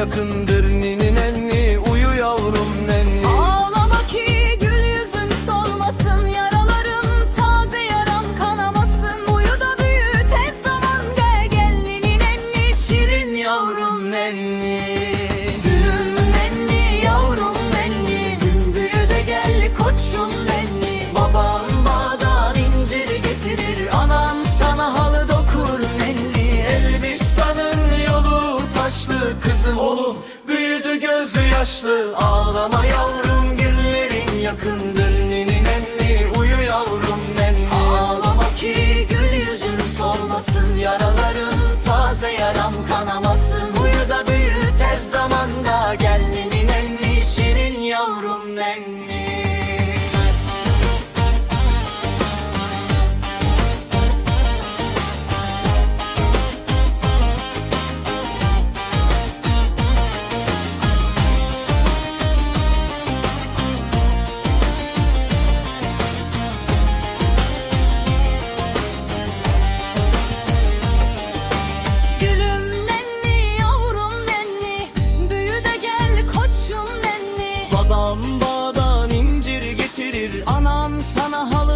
yakın yaşlı ağlama yalnız Anam sana halı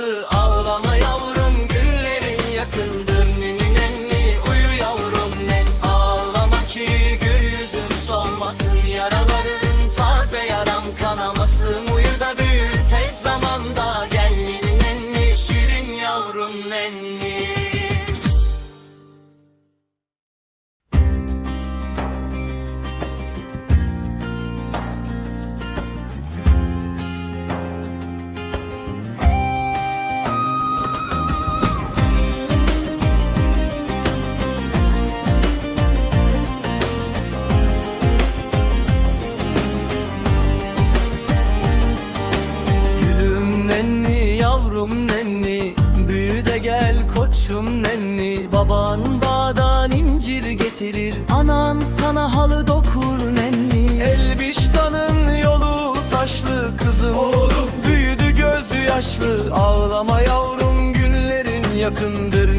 Oh. Baban bağdan incir getirir. Anan sana halı dokur nenni. Elbistan'ın yolu taşlı kızım. Oğlum. Büyüdü gözü yaşlı Ağlama yavrum günlerin yakındır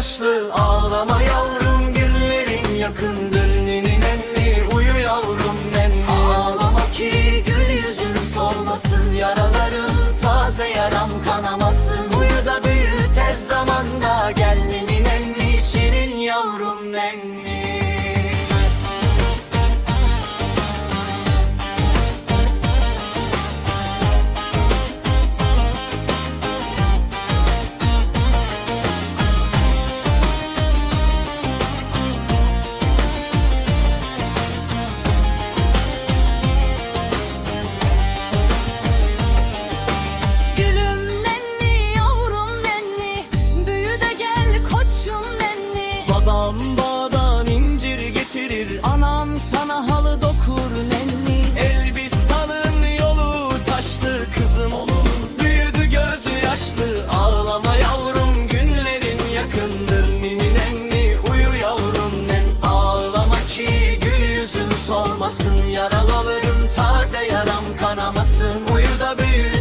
yaşlı. Ağlama yavrum günlerin yakındır Ninin emmi uyu yavrum nemli Ağlama ki gül yüzün solmasın. Yaralarım taze yaram kanamasın. Uyu da büyü tez zamanda gel alırım taze yaram kanamasın. Uyu da büyü.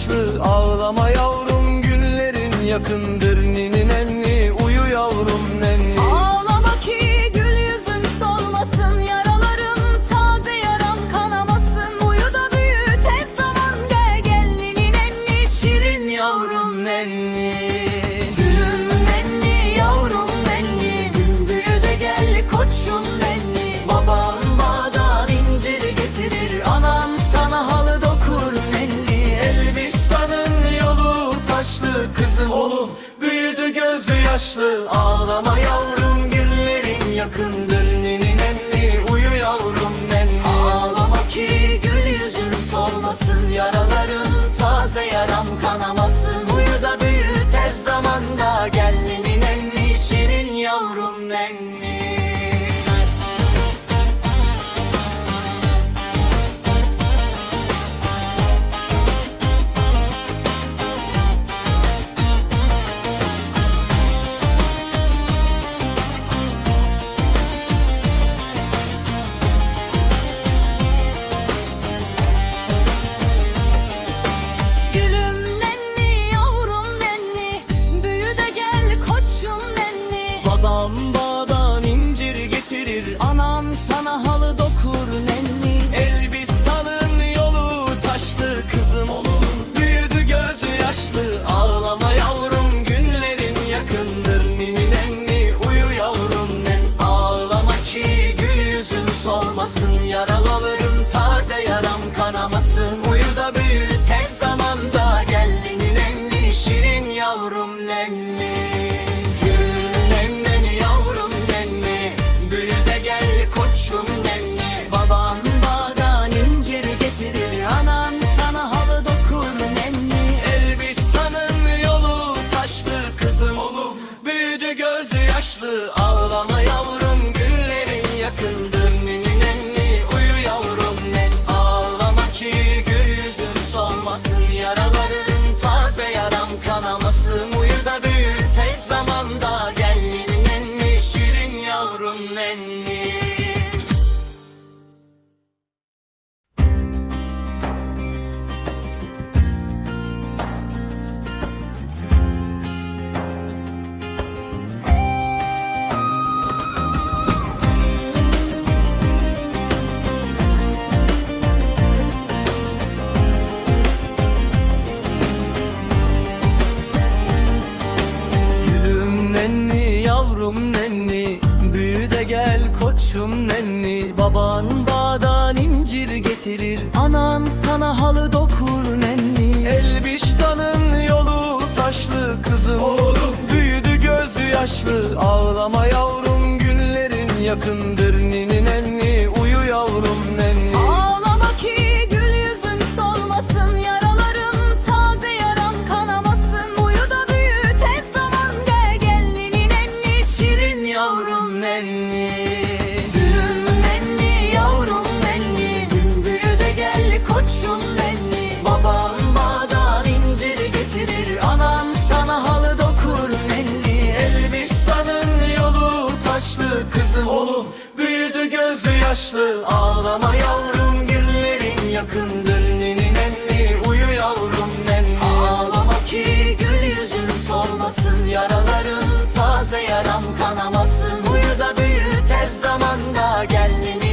yaşlı ağlama yavrum günlerin yakındı. yakındır halı dokur nenni. Elbistan'ın yolu taşlı kızım. Oğlum. Büyüdü gözü yaşlı ağlama yavrum günlerin yakındır ninni yaşlı. Ağlama yavrum günlerin yakındır Nini nenni uyu yavrum nenni Ağlama ki gül yüzün solmasın. Yaraların taze yaram kanamasın. Uyu da büyü tez zamanda gel nini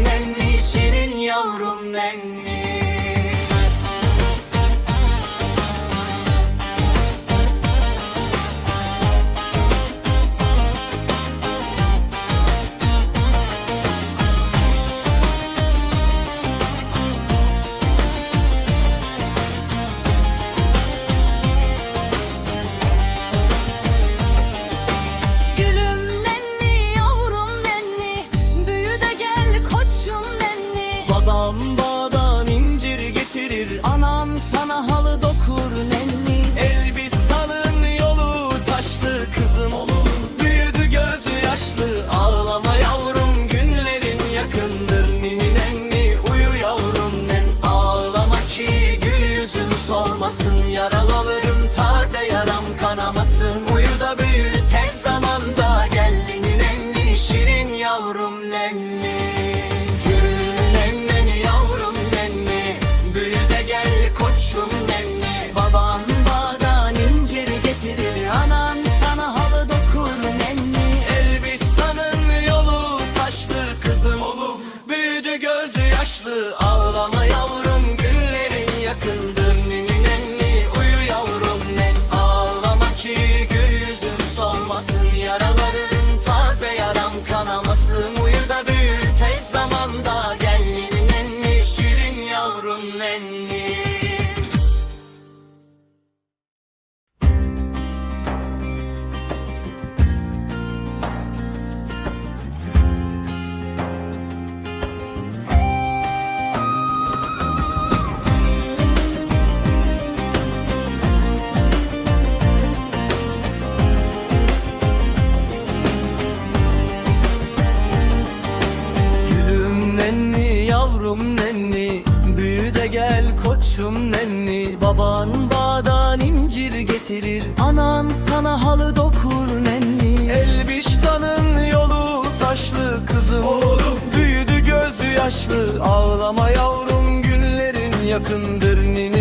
sana halı dokur nenni. Elbistan'ın yolu taşlı kızım. Oğlum. Büyüdü gözü yaşlı. Ağlama yavrum günlerin yakındır nini.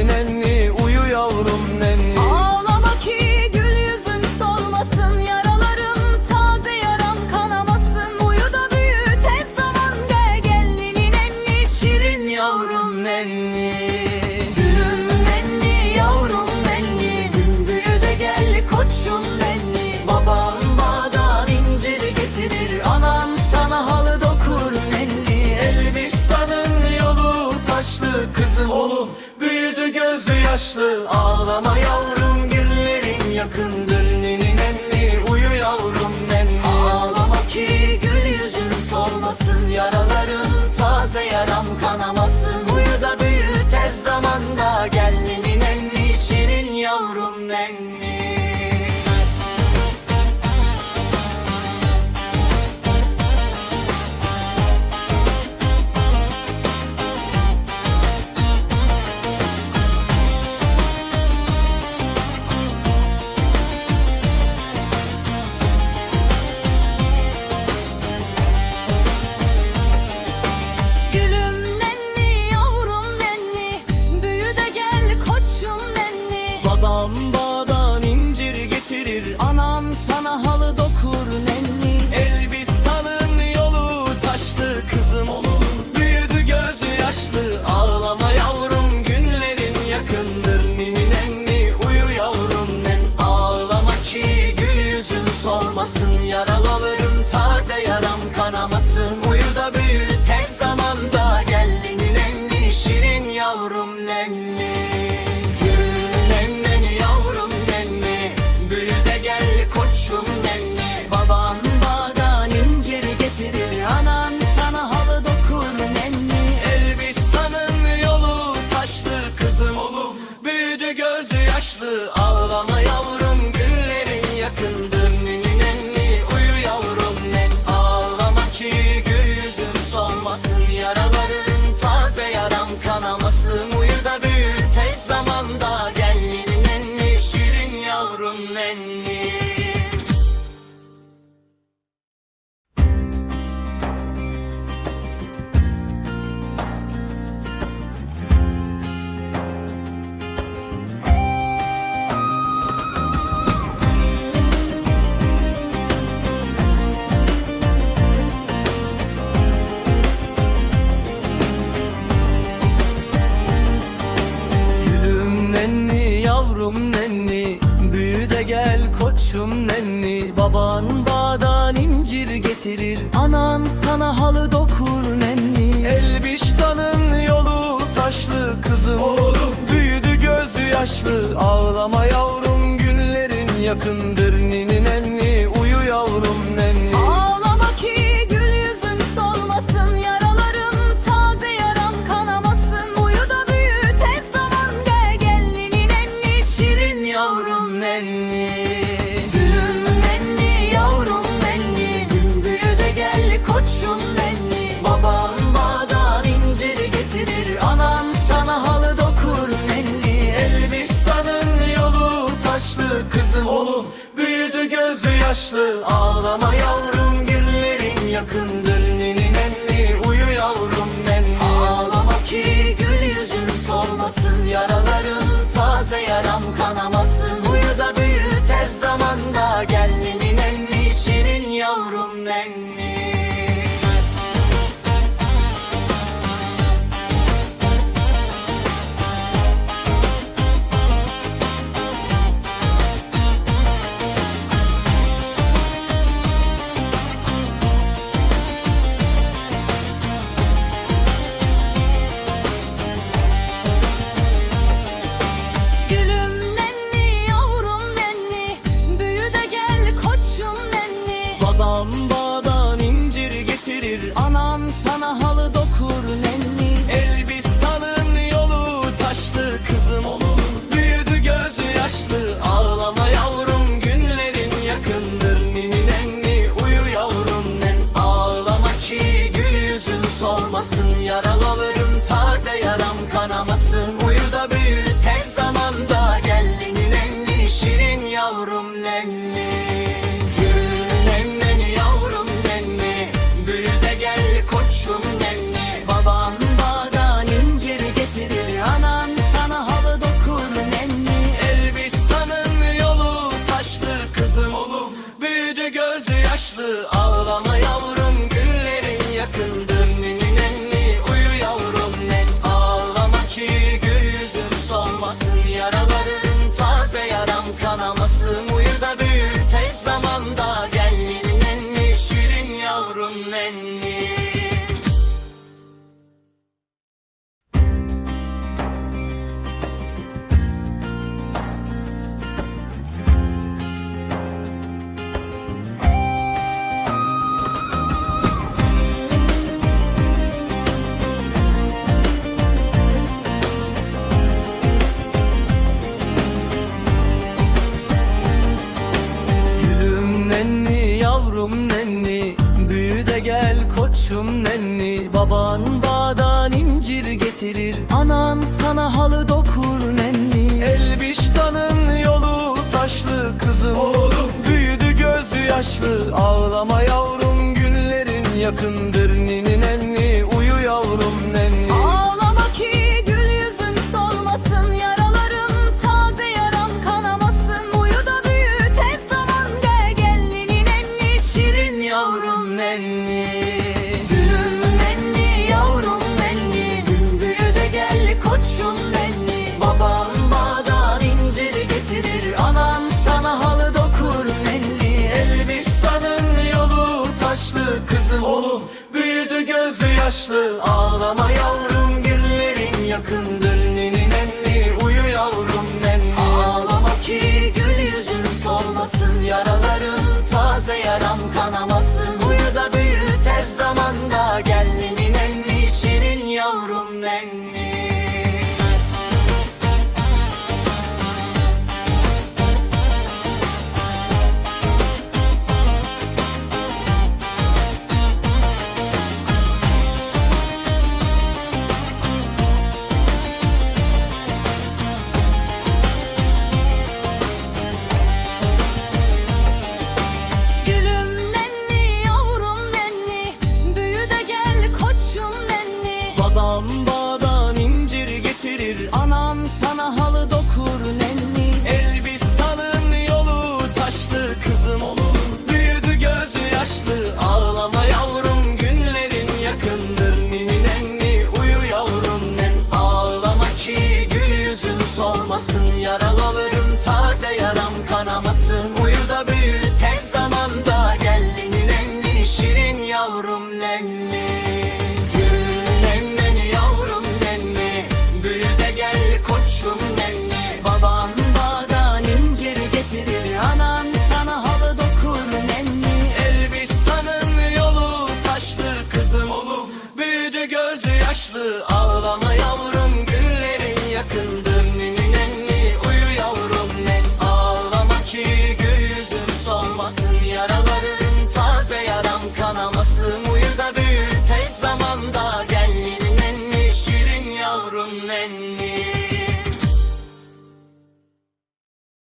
saçlı kızım oğlum. Büyüdü gözü yaşlı. Ağlama yavrum günlerin yakındır ninin emni uyu yavrum nemli ağlama ki gül yüzün solmasın. Yaraların taze yaram kanamasın. Uyu da büyü tez zamanda gel ninin yaşlı ağlama yavrum günlerin yakındır yaşlı Ağlama yavrum güllerin yakındır Ninin emli uyu yavrum nemli Ağlama ki gül yüzün solmasın Yaraların taze yaram kanamasın. Uyu da büyü tez zamanda gel Baban bağdan incir getirir. Anan sana halı dokur nenni. Elbistan'ın yolu taşlı kızım. Oğlum. Büyüdü gözü yaşlı Ağlama yavrum günlerin yakındır ninin nenni yaşlı. Ağlama yavrum günlerin yakındır Nini nenni uyu yavrum nenni Ağlama ki gül yüzün solmasın. Yaralarım taze yaram kanamasın. Uyu da büyü tez zamanda gel Nini